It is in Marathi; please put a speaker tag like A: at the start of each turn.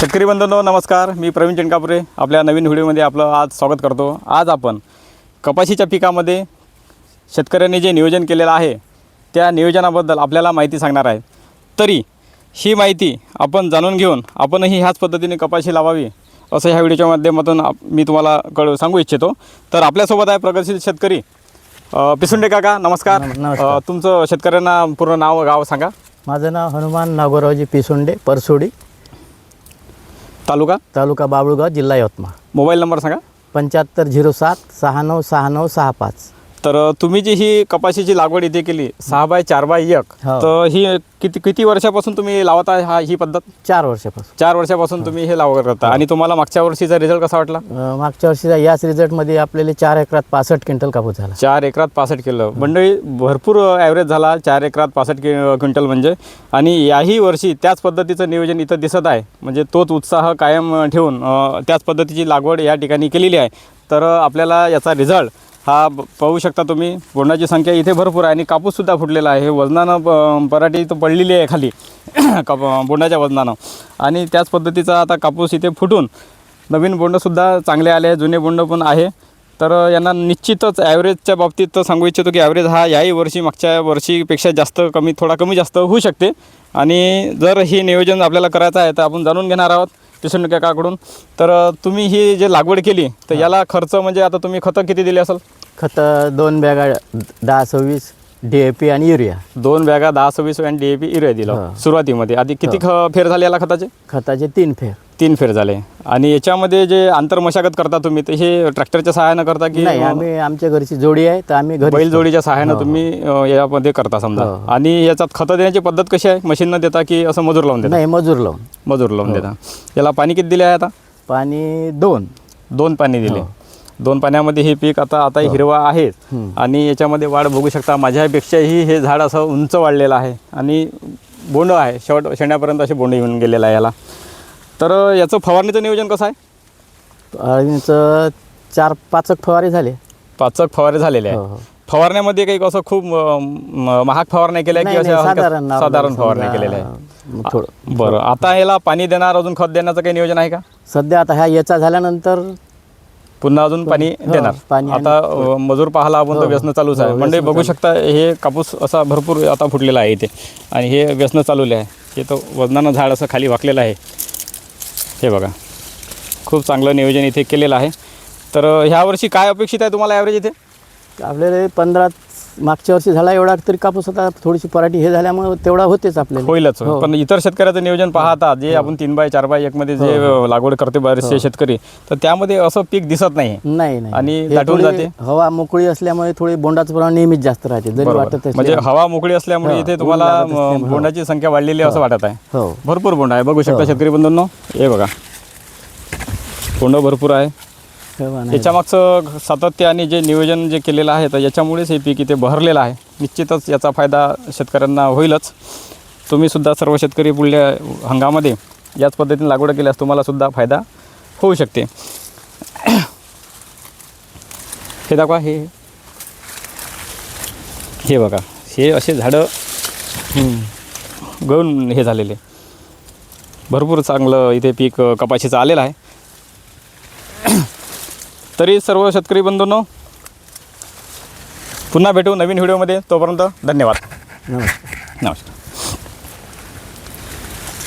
A: शेतकरी बंधूंनो नमस्कार. मी प्रवीण चेंडकापुरे आपल्या नवीन व्हिडिओमध्ये आपलं आज स्वागत करतो. आज आपण कपाशीच्या पिकामध्ये शेतकऱ्यांनी जे नियोजन केलेलं आहे त्या नियोजनाबद्दल आपल्याला माहिती सांगणार आहे. तरी ही माहिती आपण जाणून घेऊन आपणही ह्याच पद्धतीने कपाशी लावावी असं ह्या व्हिडिओच्या माध्यमातून मी तुम्हाला कळ सांगू इच्छितो. तर आपल्यासोबत आहे प्रगतशील शेतकरी पिसुंडे काका नमस्कार.
B: नम- नमस्कार.
A: तुमचं शेतकऱ्यांना पूर्ण नाव गाव सांगा.
B: माझं नाव हनुमान नागोरावजी पिसोंडे परसोडी.
A: तालुका?
B: तालुका बाबुळगाव जिल्हा यवतमाळ.
A: मोबाईल नंबर सांगा.
B: पंच्याहत्तर झिरो सात सहा नऊ सहा नऊ सहा पाच.
A: तर तुम्ही जी ही कपाशीची लागवड इथे केली सहा बाय चार बाय एक
B: हो.
A: तर ही किती किती वर्षापासून तुम्ही लावत आहे हा ही पद्धत?
B: चार वर्षापासून.
A: चार वर्षापासून तुम्ही हे लागवड करता. आणि तुम्हाला मागच्या वर्षीचा रिझल्ट कसा वाटला?
B: अं, मागच्या वर्षीचा याच रिझल्टमध्ये आपल्याला चार एकरात पासष्ट क्विंटल कापूस झाला.
A: चार एकरात पासष्ट किलो. मंडळी भरपूर ॲव्हरेज झाला चार एकरात पासष्ट कि क्विंटल म्हणजे. आणि याही वर्षी त्याच पद्धतीचं नियोजन इथं दिसत आहे. म्हणजे तोच उत्साह कायम ठेवून अ, त्याच पद्धतीची लागवड या ठिकाणी केलेली आहे. तर आपल्याला याचा रिझल्ट हा पाहू शकता तुम्ही. बोंडाची संख्या इथे भरपूर आहे आणि कापूससुद्धा फुटलेला आहे. वजनानं प- पराठी इथं पडलेली आहे खाली. काप बोंडाच्या वजनानं. आणि त्याच पद्धतीचा आता कापूस इथे फुटून नवीन बोंडसुद्धा चांगले आले आहे जुने बोंड पण आहे. तर यांना निश्चितच ॲव्हरेजच्या बाबतीत तर सांगू इच्छितो की ॲव्हरेज हा याही वर्षी मागच्या वर्षीपेक्षा जास्त कमी थोडा कमी जास्त होऊ शकते. आणि जर हे नियोजन आपल्याला करायचं आहे तर आपण जाणून घेणार आहोत. किशन काकाकडून तर तुम्ही ही जे लागवड केली तर याला खर्च म्हणजे आता तुम्ही खतं किती दिली असेल?
B: खतं दोन बॅगा दहा सव्वीस डी ए पी आणि युरिया.
A: दोन बॅगा दहा सव्वीस आणि डी ए पी इरे दिलं. सुरुवातीमध्ये. आधी किती ख फेर झाले याला खताचे?
B: खताचे तीन फेर.
A: तीन फेर झाले. आणि याच्यामध्ये जे आंतरमशागत करता तुम्ही ते हे ट्रॅक्टरच्या सहाय्यानं करता की
B: नाही आम्ही आमच्या घरची जोडी आहे तर आम्ही घरी
A: बैलजोडीच्या सहाय्यानं
B: हो.
A: तुम्ही अ, यामध्ये करता समजा.
B: हो.
A: आणि याच्यात खतं देण्याची पद्धत कशी आहे? मशीननं देता की असं मजूर लावून देता?
B: नाही मजूर लावून.
A: मजूर
B: हो.
A: लावून देता. याला पाणी किती दिले आहे आता?
B: पाणी दोन.
A: दोन पाणी दिले.
B: हो.
A: दोन पाण्यामध्ये हे पीक आता आता हिरवा आहे. आणि याच्यामध्ये वाढ बघू शकता माझ्यापेक्षाही हे झाड असं उंच वाढलेलं आहे. आणि बोंड आहे शेवट शेंड्यापर्यंत असे बोंड येऊन गेलेलं आहे याला. तर याचं फवारणीचं नियोजन कसं आहे?
B: फवारणीचं चार पाचक फवारे झाले.
A: पाचक फवारे झालेले
B: हो,
A: आहे.
B: हो.
A: फवारण्यामध्ये काही असं खूप अ, म- महाग फवारण्या केल्या की
B: नाही,
A: अशा
B: नाही,
A: हलक्या-
B: साधारण
A: साधारण
B: समजा,
A: फवारण्या केलेल्या आहे.
B: थोडं
A: बरं. आता याला पाणी देणार अजून खत देण्याचं काही नियोजन आहे का?
B: सध्या आता ह्या याचा झाल्यानंतर
A: पुन्हा अजून पाणी
B: हो,
A: देणार.
B: पाणी आणि-
A: आता अ, मजूर पाहाला आपण तर
B: हो,
A: व्यसन चालूच आहे.
B: हो,
A: म्हणजे बघू. शकता हे कापूस असा भरपूर आता फुटलेला आहे इथे. आणि हे व्यसन चालवले आहे. हे तर वजनानं झाड असं खाली वाकलेलं आहे. हे बघा. खूप चांगलं नियोजन इथे केलेलं आहे. तर ह्यावर्षी ह्या वर्षी काय अपेक्षित आहे तुम्हाला ॲव्हरेज इथे?
B: आपल्याला पंधरा मागच्या वर्षी झाला एवढा तरी कापूस आता थोडीशी पराठी हे झाल्यामुळे तेवढा होतेच आपल्याला.
A: होईलच.
B: हो.
A: पण इतर शेतकऱ्याचं नियोजन पाहता जे आपण तीन बाय चार बाय एक मध्ये जे
B: हो,
A: लागवड करते बरेचसे शेतकरी तर त्यामध्ये असं पीक दिसत नाही.
B: नाही नाही.
A: आणि
B: हे
A: दाटून
B: थोडी
A: जाते?
B: हवा मोकळी असल्यामुळे थोडी बोंडाचं प्रमाण नेहमीच जास्त राहते जरी
A: बरोबर. म्हणजे
B: असले-
A: हवा मोकळी असल्यामुळे
B: हो,
A: इथे
B: ऊन
A: तुम्हाला
B: लागत
A: अ,
B: असल्यामुळे, हो.
A: बोंडाची संख्या वाढलेली आहे असं वाटत आहे.
B: हो.
A: भरपूर बोंड आहे. बघू शकता
B: हो.
A: शेतकरी बंधूंनो. हे बघा. बोंड भरपूर आहे. याच्या मागचं सातत्याने जे नियोजन जे केलेलं आहे तर याच्यामुळेच हे पीक इथे बहरलेलं आहे. निश्चितच याचा फायदा शेतकऱ्यांना होईलच. तुम्हीसुद्धा सर्व शेतकरी पुढल्या हंगामध्ये याच पद्धतीने लागवड केल्यास तुम्हालासुद्धा फायदा होऊ शकते. हे दाखवा हे हे. बघा हे असे झाडं गळून हे झालेले. भरपूर चांगलं इथे पीक कपाशीचं आलेलं आहे. तरी सर्व शेतकरी बंधूंनो पुन्हा भेटू नवीन व्हिडिओमध्ये. तोपर्यंत धन्यवाद.
B: नमस्कार.
A: नमस्कार.